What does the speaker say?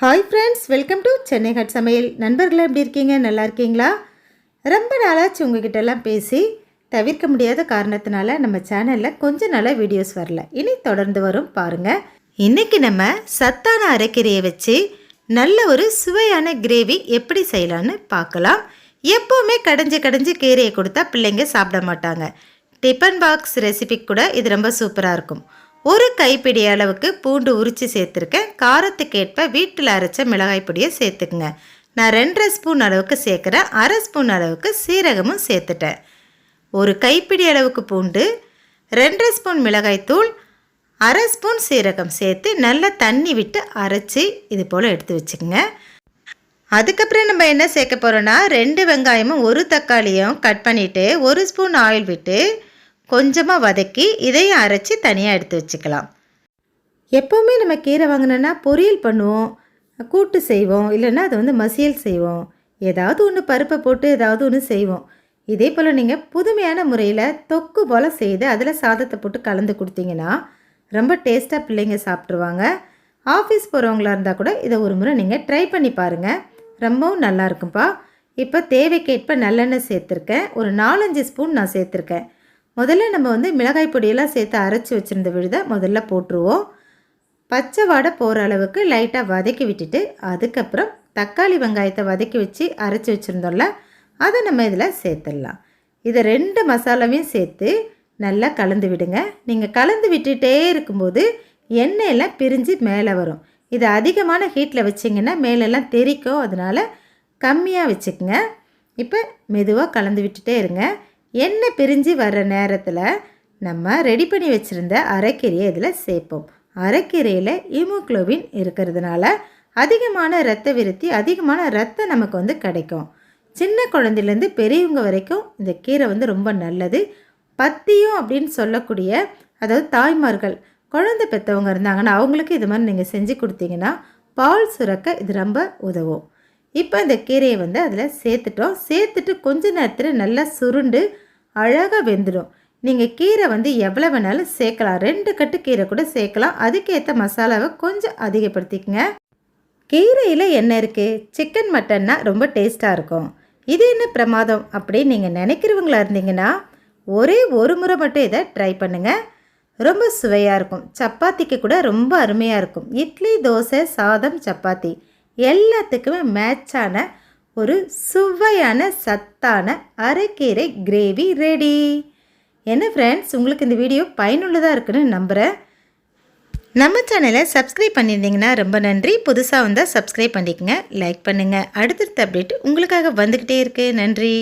Hi friends welcome to Chennai hut சமையல் நண்பர்களே எப்படி இருக்கீங்க? நல்லா இருக்கீங்களா? ரொம்ப நாளாச்சு உங்ககிட்ட எல்லாம் பேசி தவிர்க்க முடியாத காரணத்தினால நம்ம சேனலில் கொஞ்ச நாளாக வீடியோஸ் வரல. இனி தொடர்ந்து வரும் பாருங்கள் இன்றைக்கி நம்ம சத்தான அரைக்கீரையை வச்சு நல்ல ஒரு சுவையான கிரேவி எப்படி செய்யலான்னு பார்க்கலாம். எப்போவுமே கடைஞ்சி கடைஞ்சி கீரையை கொடுத்தா பிள்ளைங்க சாப்பிட மாட்டாங்க. டிஃபன் பாக்ஸ் ரெசிபி கூட இது ரொம்ப சூப்பராக இருக்கும். ஒரு கைப்பிடி அளவுக்கு பூண்டு உரித்து சேர்த்துருக்கேன். காரத்துக்கேற்ப வீட்டில் அரைச்ச மிளகாய் பொடியை சேர்த்துக்குங்க. நான் ரெண்டரை ஸ்பூன் அளவுக்கு சேர்க்குறேன் அரை ஸ்பூன் அளவுக்கு சீரகமும் சேர்த்துட்டேன். ஒரு கைப்பிடி அளவுக்கு பூண்டு ரெண்டரை ஸ்பூன் மிளகாய்த்தூள் அரை ஸ்பூன் சீரகம் சேர்த்து நல்லா தண்ணி விட்டு அரைச்சி இது போல் எடுத்து வச்சுக்கோங்க. அதுக்கப்புறம் நம்ம என்ன சேர்க்க போகிறோன்னா ரெண்டு வெங்காயமும் ஒரு தக்காளியும் கட் பண்ணிவிட்டு ஒரு ஸ்பூன் ஆயில் விட்டு கொஞ்சமாக வதக்கி இதையும் அரைச்சி தனியாக எடுத்து வச்சுக்கலாம். எப்போவுமே நம்ம கீரை வாங்கினோன்னா பொரியல் பண்ணுவோம் கூட்டு செய்வோம் இல்லைன்னா அது வந்து மசியல் செய்வோம். ஏதாவது ஒன்று பருப்பை போட்டு ஏதாவது ஒன்று செய்வோம். இதே போல் நீங்கள் புதுமையான முறையில் தொக்கு போல் செய்து அதில் சாதத்தை போட்டு கலந்து கொடுத்தீங்கன்னா ரொம்ப டேஸ்ட்டாக பிள்ளைங்க சாப்பிட்ருவாங்க ஆஃபீஸ் போகிறவங்களா இருந்தால் கூட இதை ஒரு முறை நீங்கள் ட்ரை பண்ணி பாருங்கள் ரொம்பவும் நல்லா இருக்கும்ப்பா இப்போ தேவைக்கேற்ப நல்லெண்ணெய் சேர்த்துருக்கேன். ஒரு நாலஞ்சு ஸ்பூன் நான் சேர்த்துருக்கேன். முதல்ல நம்ம வந்து மிளகாய் பொடியெல்லாம் சேர்த்து அரைச்சி வச்சுருந்த விழுதை முதல்ல போட்டுருவோம். பச்சை வாடை போகிற அளவுக்கு லைட்டாக வதக்கி விட்டுட்டு அதுக்கப்புறம் தக்காளி வெங்காயத்தை வதக்கி வச்சு அரைச்சி வச்சுருந்தோம்ல அதை நம்ம இதில் சேர்த்துடலாம். இதை ரெண்டு மசாலாவையும் சேர்த்து நல்லா கலந்து விடுங்க. நீங்கள் கலந்து விட்டுட்டே இருக்கும்போது எண்ணெயெல்லாம் பிரிஞ்சு மேலே வரும். இது அதிகமான ஹீட்டில் வச்சிங்கன்னா மேலெல்லாம் தெறிக்கும் அதனால் கம்மியாக வச்சுக்கோங்க. இப்போ மெதுவாக கலந்து விட்டுட்டே இருங்க. எண்ணெய் பிரிஞ்சு வர்ற நேரத்தில் நம்ம ரெடி பண்ணி வச்சுருந்த அரைக்கீரையை இதில் சேர்ப்போம். அரைக்கீரையில் ஹீமோக்ளோபின் இருக்கிறதுனால அதிகமான ரத்த விருத்தி அதிகமான ரத்தம் நமக்கு வந்து கிடைக்கும். சின்ன குழந்தையிலேருந்து பெரியவங்க வரைக்கும் இந்த கீரை வந்து ரொம்ப நல்லது. பத்தியம் அப்படின்னு சொல்லக்கூடிய அதாவது தாய்மார்கள் குழந்தை பெற்றவங்க இருந்தாங்கன்னா அவங்களுக்கு இது மாதிரி நீங்கள் செஞ்சு கொடுத்தீங்கன்னா பால் சுரக்க இது ரொம்ப உதவும். இப்போ இந்த கீரையை வந்து அதில் சேர்த்துட்டோம். சேர்த்துட்டு கொஞ்ச நேரத்தில் நல்லா சுருண்டு அழகாக வெந்துடும். நீங்கள் கீரை வந்து எவ்வளோ வேணாலும் சேர்க்கலாம். ரெண்டு கட்டு கீரை கூட சேர்க்கலாம். அதுக்கேற்ற மசாலாவை கொஞ்சம் அதிகப்படுத்திக்கங்க. கீரையில் என்ன இருக்குது சிக்கன் மட்டன்னா ரொம்ப டேஸ்ட்டாக இருக்கும். இது என்ன பிரமாதம் அப்படின்னு நீங்கள் நினைக்கிறவங்களா இருந்தீங்கன்னா ஒரே ஒரு முறை மட்டும் இதை ட்ரை பண்ணுங்கள் ரொம்ப சுவையாக இருக்கும். சப்பாத்திக்கு கூட ரொம்ப அருமையாக இருக்கும். இட்லி தோசை சாதம் சப்பாத்தி. எல்லாத்துக்குமே மேட்சான ஒரு சுவையான சத்தான அரைக்கீரை கிரேவி ரெடி. என்ன ஃப்ரெண்ட்ஸ் உங்களுக்கு இந்த வீடியோ பயனுள்ளதாக இருக்குன்னு நம்புகிறேன் நம்ம சேனலை சப்ஸ்கிரைப் பண்ணியிருந்தீங்கன்னா ரொம்ப நன்றி. புதுசாக வந்தால் சப்ஸ்கிரைப் பண்ணிக்கங்க லைக் பண்ணுங்கள் அடுத்தடுத்த அப்டேட் உங்களுக்காக வந்துக்கிட்டே இருக்குது நன்றி.